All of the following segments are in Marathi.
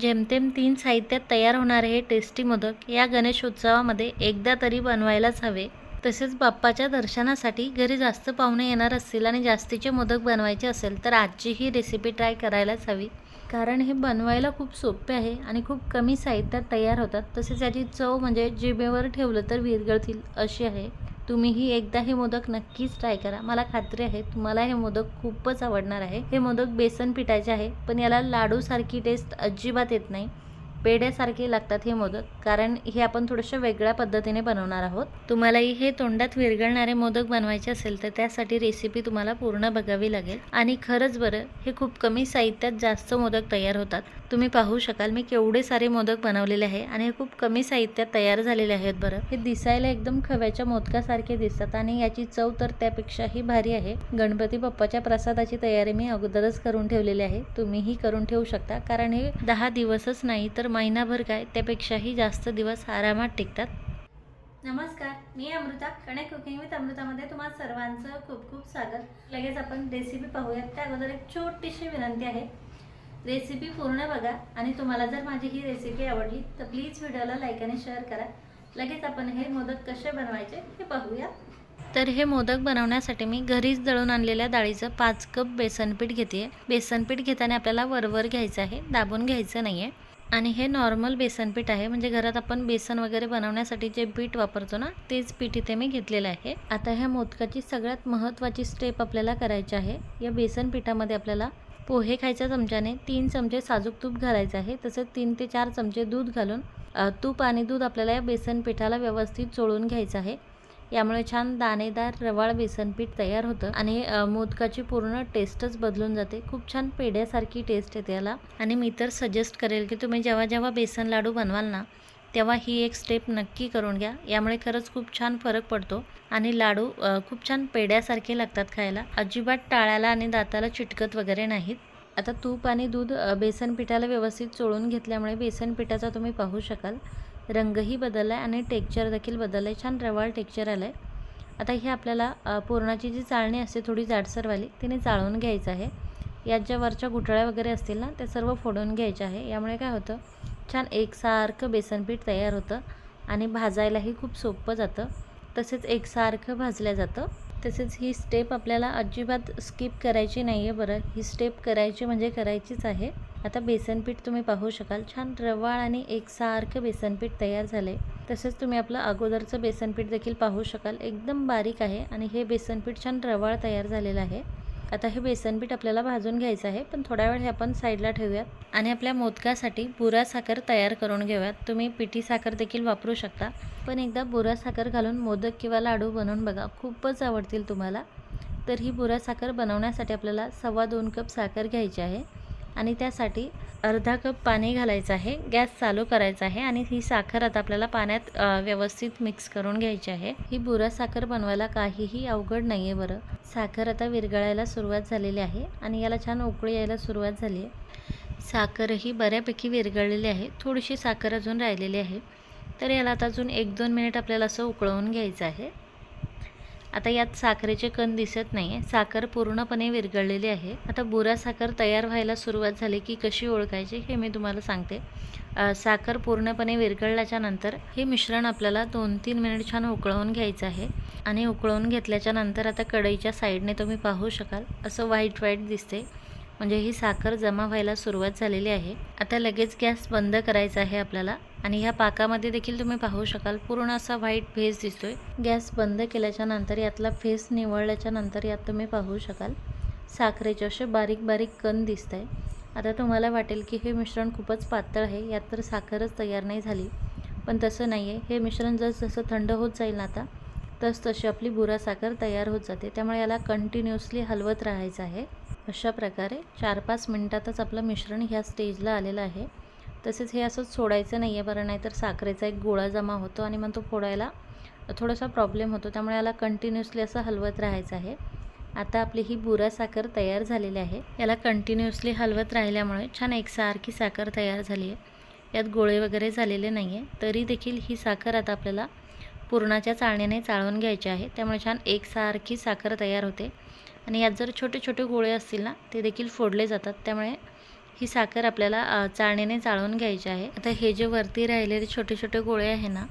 जेमतेम तीन साहित्यात तयार होणारे हे टेस्टी मोदक या गणेशोत्सवामध्ये एकदा तरी बनवायलाच हवे. तसेच बाप्पाच्या दर्शनासाठी घरी जास्त पाहुणे येणार असतील आणि जास्तीचे मोदक बनवायचे असेल तर आजची ही रेसिपी ट्राय करायलाच हवी. कारण हे बनवायला खूप सोपे आहे आणि खूप कमी साहित्यात तयार होतात. तसेच याची चव म्हणजे जिभेवर ठेवलं तर विरघळतील अशी आहे. तुम्हीही एकदा हे मोदक नक्कीच ट्राय करा. मला खात्री आहे तुम्हाला हे मोदक खूपच आवडणार आहे. हे मोदक बेसन पिठाचे आहे पण याला लाडूसारखी टेस्ट अजिबात येत नाही. पेढ्यासारखे लागतात हे मोदक कारण हे आपण थोडंसं वेगळ्या पद्धतीने बनवणार आहोत. तुम्हालाही हे तोंडात विरघळणारे मोदक बनवायचे असेल तर त्यासाठी रेसिपी तुम्हाला पूर्ण बघावी लागेल. आणि खरंच बरं हे खूप कमी साहित्यात जास्त मोदक तयार होतात. तुम्ही पाहू शकाल मी केवढे सारे मोदक बनवलेले आहे आणि हे खूप कमी साहित्यात तयार झालेले आहेत बरं. हे दिसायला एकदम खव्याच्या मोदकासारखे दिसतात आणि याची चव तर त्यापेक्षाही भारी आहे. गणपती बाप्पाच्या प्रसादाची तयारी मी अगोदरच करून ठेवलेली आहे. तुम्हीही करून ठेवू शकता कारण हे दहा दिवसच नाही तर महिनाभर काय त्यापेक्षाही जास्त दिवस आरामात टिकतात. नमस्कार मी अमृता कणेक कुकिंग विथ अमृतामध्ये तुम्हाला सर्वांचं खूप खूप स्वागत. लगेच आपण रेसिपी पाहूयात. त्या अगोदर एक छोटीशी विनंती आहे. रेसिपी पूर्ण बघा आणि तुम्हाला जर माझी ही रेसिपी आवडली तर प्लीज व्हिडिओला लाईक आणि शेअर करा. लगेच आपण हे मोदक कसे बनवायचे हे पाहूया. तर हे मोदक बनवण्यासाठी मी घरीच दळून आणलेल्या डाळीचं पाच कप बेसन पीठ घेते बेसन पीठ घेताना आपल्याला वरवर घ्यायचं आहे दाबून घ्यायचं नाही आहे आणि हे नॉर्मल बेसन पीठ आहे. म्हणजे घरात आपण बेसन वगैरे बनवण्यासाठी जे पीठ वापरतो ना तेच पीठ इथे मी घेतलेलं आहे. आता ह्या मोदकाची सगळ्यात महत्त्वाची स्टेप आपल्याला करायची आहे. या बेसन पिठामध्ये आपल्याला पोहे खायच्या चमच्याने तीन चमचे साजूक तूप घालायचं आहे. तसेच तीन ते चार चमचे दूध घालून तूप आणि दूध आपल्याला या बेसन पिठाला व्यवस्थित चोळून घ्यायचं आहे. यामुळे छान दाणेदार रवाळ बेसनपीठ तयार होतं आणि मोदकाची पूर्ण टेस्टच बदलून जाते. खूप छान पेढ्यासारखी टेस्ट येते याला. आणि मी तर सजेस्ट करेल की तुम्ही जेव्हा जेव्हा बेसन लाडू बनवाल ना तेव्हा ही एक स्टेप नक्की करून घ्या. यामुळे खरंच खूप छान फरक पडतो आणि लाडू खूप छान पेढ्यासारखे लागतात खायला. अजिबात टाळ्याला आणि दाताला चिटकत वगैरे नाहीत. आता तूप आणि दूध बेसन पिठाला व्यवस्थित चोळून घेतल्यामुळे बेसन पिठाचा तुम्ही पाहू शकाल. रंगही बदलला आहे आणि टेक्चर देखील बदललं आहे. छान रवाळ टेक्चर आलं आहे आता हे आपल्याला पुरणाची जी चाळणी असते थोडी जाडसरवाली तिने चाळून घ्यायचं आहे. यात ज्या वरच्या गुठळ्या वगैरे असतील ना त्या सर्व फोडून घ्यायच्या आहे. यामुळे काय होतं छान एकसारखं बेसनपीठ तयार होतं आणि भाजायलाही खूप सोपं जातं. तसेच एकसारखं भाजलं जातं. तसेच ही स्टेप आपल्याला अजिबात स्किप करायची नाही आहे बरं. ही स्टेप करायची म्हणजे करायचीच आहे. आता बेसनपीठ तुम्ही पाहू शकाल. छान रवाळ आणि एकसारखं बेसनपीठ तयार झालं आहे तसेच तुम्ही आपलं अगोदरचं बेसनपीठ देखील पाहू शकाल. एकदम बारीक आहे आणि हे बेसनपीठ छान रवाळ तयार झालेलं आहे. आता हे बेसनपीठ आपल्याला भाजून घ्यायचं आहे पण थोड्या वेळ हे आपण साईडला ठेवूयात. आणि आपल्या मोदकासाठी बुरा साखर तयार करून घेऊयात. तुम्ही पिठी साखर देखील वापरू शकता. पण एकदा बुरा साखर घालून मोदक किंवा लाडू बनवून बघा खूपच आवडतील तुम्हाला. तर ही बुरा साखर बनवण्यासाठी आपल्याला सव्वा दोन कप साखर घ्यायची आहे. आणि त्यासाठी अर्धा कप पाणी घालायचं आहे. गॅस चालू करायचा आहे आणि ही साखर आता आपल्याला पाण्यात व्यवस्थित मिक्स करून घ्यायची आहे. ही बुरा साखर बनवायला काहीही अवघड नाही आहे बरं. साखर आता विरघळायला सुरुवात झालेली आहे आणि याला छान उकळी यायला सुरुवात झाली आहे. साखरही बऱ्यापैकी विरघळलेली आहे. थोडीशी साखर अजून राहिलेली आहे. तर याला आता अजून एक दोन मिनिट आपल्याला असं उकळवून घ्यायचं आहे. आता यात साखरेचे कण दिसत नाही आहे साखर पूर्णपणे विरघळलेली आहे. आता बुरा साखर तयार व्हायला सुरुवात झाली की कशी ओळखायची हे मी तुम्हाला सांगते. साखर पूर्णपणे विरघळल्याच्या नंतर हे मिश्रण आपल्याला दोन तीन मिनिट छान उकळवून घ्यायचं आहे. आणि उकळवून घेतल्याच्या नंतर आता कढईच्या साईडने तुम्ही पाहू शकाल. असं व्हाईट व्हाईट दिसते म्हणजे ही साखर जमा व्हायला सुरुवात झालेली आहे. आता लगेच गॅस बंद करायचा आहे आपल्याला आणि ह्या पाकामध्ये देखील तुम्ही पाहू शकाल पूर्ण असा व्हाईट फेस दिसतोय. गॅस बंद केल्याच्यानंतर यातला फेस निवळल्याच्या नंतर यात तुम्ही पाहू शकाल साखरेचे असे बारीक बारीक कण दिसत आहे आता तुम्हाला वाटेल की हे मिश्रण खूपच पातळ आहे यात तर साखरच तयार नाही झाली. पण तसं नाही आहे हे मिश्रण जसजसं जसं थंड होत जाईल ना आता तस तशी आपली बुरा साखर तयार होत जाते. त्यामुळे याला कंटिन्युअसली हलवत राहायचं आहे. अशा प्रकारे चार पाच मिनटातच आपलं मिश्रण ह्या स्टेजला आलेलं आहे. तसेच हे असंच सोडायचं नाही आहे बरं नाहीतर साखरेचा एक गोळा जमा होतो आणि मग तो फोडायला थोडासा प्रॉब्लेम होतो. त्यामुळे याला कंटिन्युअसली असं हलवत राहायचं आहे. आता आपली ही बुरा साखर तयार झालेली आहे. याला कंटिन्युअसली हलवत राहिल्यामुळे छान एकसारखी साखर तयार झाली आहे. यात गोळे वगैरे झालेले नाही आहे तरी देखील ही साखर आता आपल्याला पुरणाच्या चाळणीने चाळून घ्यायची आहे. त्यामुळे छान एकसारखी साखर तयार होते. आणि यात जर छोटे छोटे गोळे असतील ना ते देखील फोडले जातात. त्यामुळे ही साखर आपल्याला चाळणीने चाळून घ्यायची आहे. आता हे जे वरती राहिलेले छोटे छोटे गोळे आहे ना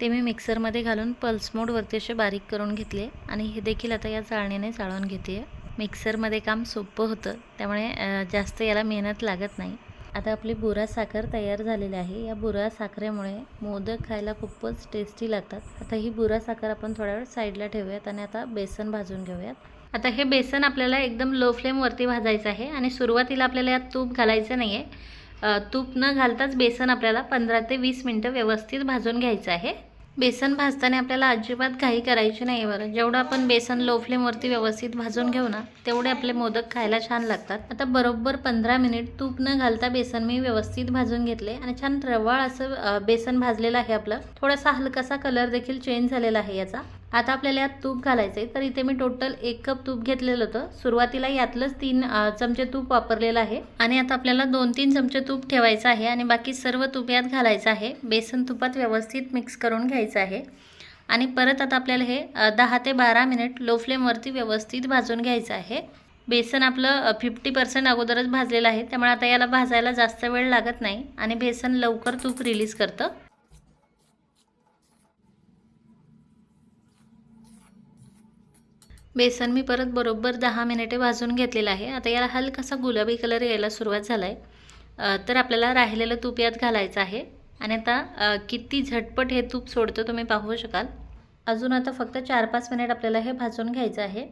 ते मी मिक्सरमध्ये घालून पल्स मोडवरती असे बारीक करून घेतले आणि हे देखील आता या चाळणीने चाळून घेते मिक्सरमध्ये काम सोपं होतं. त्यामुळे जास्त याला मेहनत लागत नाही. आता आपली बुरा साखर तयार झालेली आहे. या बुरा साखरेमुळे मोदक खायला खूपच टेस्टी लागतात. आता ही बुरा साखर आपण थोड्या वेळ साईडला ठेवूयात आणि आता बेसन भाजून घेऊयात. आता हे बेसन आपल्याला एकदम लो फ्लेमवरती भाजायचं आहे आणि सुरुवातीला आपल्याला यात तूप घालायचं नाही आहे तूप न घालताच बेसन आपल्याला पंधरा ते वीस मिनटं व्यवस्थित भाजून घ्यायचं आहे. बेसन भाजताना आपल्याला अजिबात घाई करायची नाही बरं. जेवढं आपण बेसन लो फ्लेमवरती व्यवस्थित भाजून घेऊ ना तेवढे आपले मोदक खायला छान लागतात. आता बरोबर पंधरा मिनिट तूप न घालता बेसन मी व्यवस्थित भाजून घेतले आणि छान रवाळ असं बेसन भाजलेलं आहे आपलं. थोडासा हलकासा कलर देखील चेंज झालेला आहे याचा. आता आपल्याला यात तूप घालायचं आहे तर इथे मी टोटल एक कप तूप घेतलेलं होतं. सुरुवातीला यातलंच तीन चमचे तूप वापरलेलं आहे. आणि आता आपल्याला दोन तीन चमचे तूप ठेवायचं आहे आणि बाकी सर्व तूप यात घालायचं आहे. बेसन तुपात व्यवस्थित मिक्स करून घ्यायचं आहे. आणि परत आता आपल्याला हे दहा ते बारा मिनिट लो फ्लेमवरती व्यवस्थित भाजून घ्यायचं आहे. बेसन आपलं फिफ्टी पर्सेंट अगोदरच भाजलेलं आहे. त्यामुळे आता याला भाजायला जास्त वेळ लागत नाही. आणि बेसन लवकर तूप रिलीज करतं. बेसन मी परत बरोबर दहा मिनिटे भाजून घेतलेलं आहे. आता याला हलकासा गुलाबी कलर यायला सुरुवात झाला आहे तर आपल्याला राहिलेलं तूप यात घालायचं आहे. आणि आता किती झटपट हे तूप सोडतं तुम्ही पाहू शकाल. अजून आता फक्त चार पाच मिनिट आपल्याला हे भाजून घ्यायचं आहे.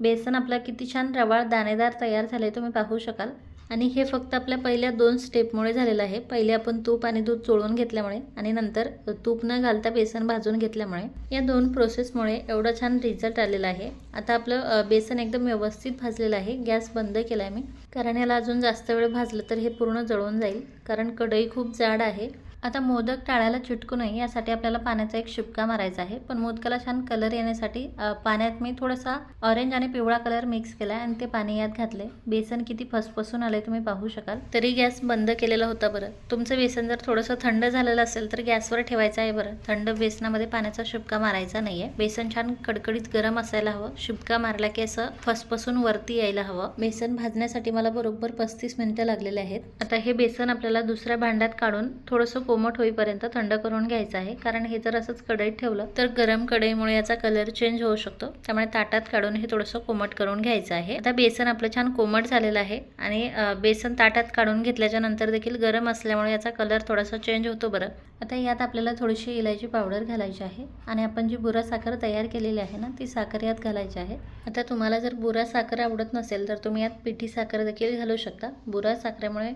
बेसन आपलं किती छान रवाळ दाणेदार तयार झाले तुम्ही पाहू शकाल. आणि हे फक्त आपल्या पहिल्या दोन स्टेपमुळे झालेलं आहे. पहिले आपण तूप आणि दूध चोळून घेतल्यामुळे आणि नंतर तूप न घालता बेसन भाजून घेतल्यामुळे या दोन प्रोसेसमुळे एवढं छान रिझल्ट आलेला आहे. आता आपलं बेसन एकदम व्यवस्थित भाजलेलं आहे. गॅस बंद केला आहे मी. कारण याला अजून जास्त वेळ भाजलं तर हे पूर्ण जळून जाईल. कारण कढई खूप जाड आहे. आता मोदक टाळायला चिटकू नये यासाठी आपल्याला पाण्याचा एक शिपका मारायचा आहे. पण मोदकाला छान कलर येण्यासाठी पाण्यात मी थोडासा ऑरेंज आणि पिवळा कलर मिक्स केला आणि ते पाणी यात घातले बेसन किती फसफसून आले तुम्ही पाहू शकाल. तरी गॅस बंद केलेला होता बरं. तुमचं बेसन जर थोडंसं थंड झालेलं असेल तर गॅसवर ठेवायचं आहे बरं. थंड बेसनामध्ये पाण्याचा शिपका मारायचा नाही आहे बेसन छान कडकडीत गरम असायला हवं. शिपका मारला की असं फसफसून वरती यायला हवं. बेसन भाजण्यासाठी मला बरोबर पस्तीस मिनिटं लागलेले आहेत. आता हे बेसन आपल्याला दुसऱ्या भांड्यात काढून थोडंसं कोमट होईपर्यंत थंड करून घ्यायचं आहे. कारण हे जर असंच कढईत ठेवलं तर गरम कढईमुळे याचा कलर चेंज होऊ शकतो. त्यामुळे ताटात काढून हे थोडंसं कोमट करून घ्यायचं आहे. आता बेसन आपलं छान कोमट झालेलं आहे. आणि बेसन ताटात काढून घेतल्याच्या नंतर देखील गरम असल्यामुळे याचा कलर थोडासा चेंज होतो बरं. आता यात आपल्याला थोडीशी इलायची पावडर घालायची आहे. आणि आपण जी बुरा साखर तयार केलेली आहे ना ती साखर यात घालायची आहे. आता तुम्हाला जर बुरा साखर आवडत नसेल तर तुम्ही यात पिठी साखर देखील घालू शकता. बुरा साखरेमुळे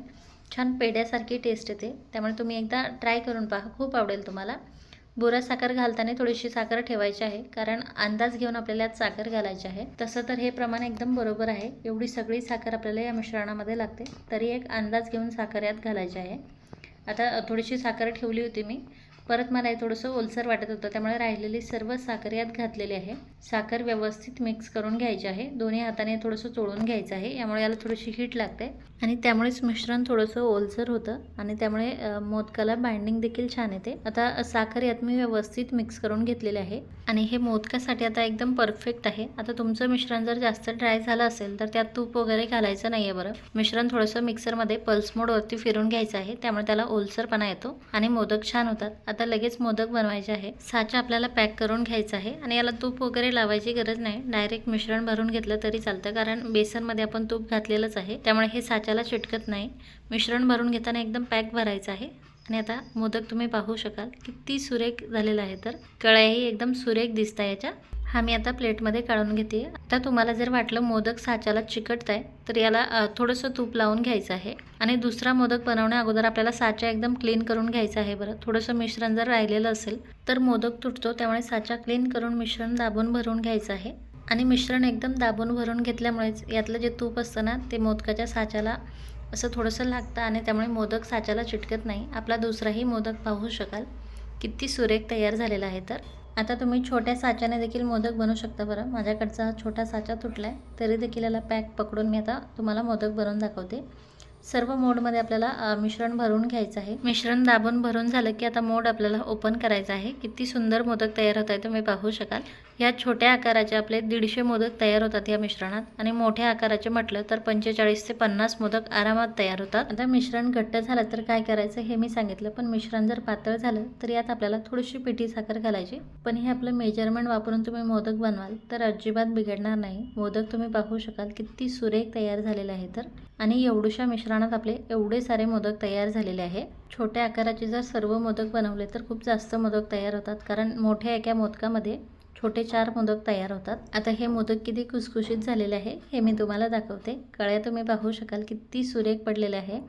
छान पेढ्यासारखी टेस्ट येते. त्यामुळे तुम्ही एकदा ट्राय करून पहा. खूप आवडेल तुम्हाला. बोरा साखर घालताना थोडीशी साखर ठेवायची आहे. कारण अंदाज घेऊन आपल्याला यात साखर घालायची आहे. तसं तर हे प्रमाण एकदम बरोबर आहे. एवढी सगळी साखर आपल्याला या मिश्रणामध्ये लागते. तरी एक अंदाज घेऊन साखर यात घालायची आहे. आता थोडीशी साखर ठेवली होती मी. परत मला हे थोडंसं ओलसर वाटत होतं त्यामुळे राहिलेली सर्व साखर यात घातलेली आहे. साखर व्यवस्थित मिक्स करून घ्यायची आहे. दोन्ही हाताने थोडंसं चोळून घ्यायचं आहे. यामुळे याला थोडीशी हीट लागते. आणि त्यामुळेच मिश्रण थोडंसं ओलसर होतं आणि त्यामुळे मोदकाला बाइंडिंग देखील छान येते. आता साखर यात मी व्यवस्थित मिक्स करून घेतलेले आहे. आणि हे मोदकासाठी आता एकदम परफेक्ट आहे. आता तुमचं मिश्रण जर जास्त ड्राय झालं असेल तर त्यात तूप वगैरे घालायचं नाही आहे बरं. मिश्रण थोडंसं मिक्सरमध्ये पल्स मोडवरती फिरून घ्यायचं आहे. त्यामुळे त्याला ओलसरपणा येतो आणि मोदक छान होतात. आता लगेच मोदक बनवायचे आहे. साचा आपल्याला पॅक करून घ्यायचा आहे आणि याला तूप वगैरे लावायची गरज नाही. डायरेक्ट मिश्रण भरून घेतलं तरी चालतं कारण बेसनमध्ये आपण तूप घातलेलंच आहे. त्यामुळे हे साच्याला चिटकत नाही. मिश्रण भरून घेताना एकदम पॅक भरायचं आहे. आणि आता मोदक तुम्ही पाहू शकाल. किती सुरेख झालेला आहे तर. कळ्याही एकदम सुरेख दिसत आहे याच्या. हा मी आता प्लेटमध्ये काढून घेते. आता तुम्हाला जर वाटलं मोदक साच्याला चिकटत आहे तर याला थोडंसं तूप लावून घ्यायचं आहे. आणि दुसरा मोदक बनवण्या अगोदर आपल्याला साचा एकदम क्लीन करून घ्यायचा आहे बरं. थोडंसं मिश्रण जर राहिलेलं असेल तर मोदक तुटतो त्यामुळे साचा क्लीन करून मिश्रण दाबून भरून घ्यायचं आहे. आणि मिश्रण एकदम दाबून भरून घेतल्यामुळेच यातलं जे तूप असतं ना ते मोदकाच्या साच्याला असं थोडंसं लागतं आणि त्यामुळे मोदक साच्याला चिटकत नाही. आपला दुसराही मोदक पाहू शकाल. किती सुरेख तयार झालेला आहे तर. आता तुम्ही छोट्या साच्याने देखील मोदक बनवू शकता बरं. माझ्याकडचा हा छोटा साचा तुटला आहे तरी देखील याला पॅक पकडून मी आता तुम्हाला मोदक बनवून दाखवते. सर्व मोडमध्ये आपल्याला मिश्रण भरून घ्यायचं आहे. मिश्रण दाबून भरून झालं की आता मोड आपल्याला ओपन करायचं आहे. किती सुंदर मोदक तयार होत आहे तुम्ही पाहू शकाल. ह्या छोट्या आकाराचे आपले दीडशे मोदक तयार होतात या मिश्रणात. आणि मोठ्या आकाराचे म्हटलं तर पंचेचाळीस ते पन्नास मोदक आरामात तयार होतात. आता मिश्रण घट्ट झालं तर काय करायचं हे मी सांगितलं पण मिश्रण जर पातळ झालं तर यात आपल्याला थोडीशी पिठी साखर घालायची. पण हे आपलं मेजरमेंट वापरून तुम्ही मोदक बनवाल तर अजिबात बिघडणार नाही. मोदक तुम्ही पाहू शकाल किती सुरेख तयार झालेले आहे तर. आणि एवढूशा मिश्रणात आपले एवढे सारे मोदक तयार झालेले आहे. छोट्या आकाराचे जर सर्व मोदक बनवले तर खूप जास्त मोदक तयार होतात कारण मोठ्या एका मोदकामध्ये छोटे चार मोदक तयार होतात. आता हे मोदक किती खुसखुशीत झालेले आहे हे मी तुम्हाला दाखवते. कळ्या तुम्ही पाहू शकाल किती सुरेख पडलेले आहे.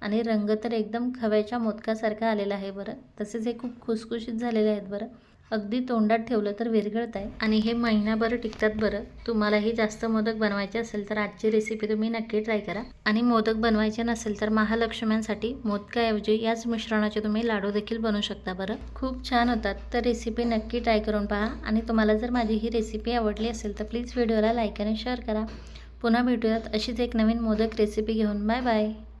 आणि रंग तर एकदम खव्याच्या मोदकासारखा आलेला आहे बरं. तसेच हे खूप खुसखुशीत झालेले आहेत बरं. अगदी तोंडात ठेवलं तर विरघळत आहे. आणि हे महिनाभर टिकतात बरं. तुम्हालाही जास्त मोदक बनवायचे असेल तर आजची रेसिपी तुम्ही नक्की ट्राय करा. आणि मोदक बनवायचे नसेल तर महालक्ष्म्यांसाठी मोदकाऐवजी याच मिश्रणाचे तुम्ही लाडू देखील बनवू शकता बरं. खूप छान होतात. तर रेसिपी नक्की ट्राय करून पहा. आणि तुम्हाला जर माझी ही रेसिपी आवडली असेल तर प्लीज व्हिडिओला लाईक आणि शेअर करा. पुन्हा भेटूयात अशीच एक नवीन मोदक रेसिपी घेऊन. Bye bye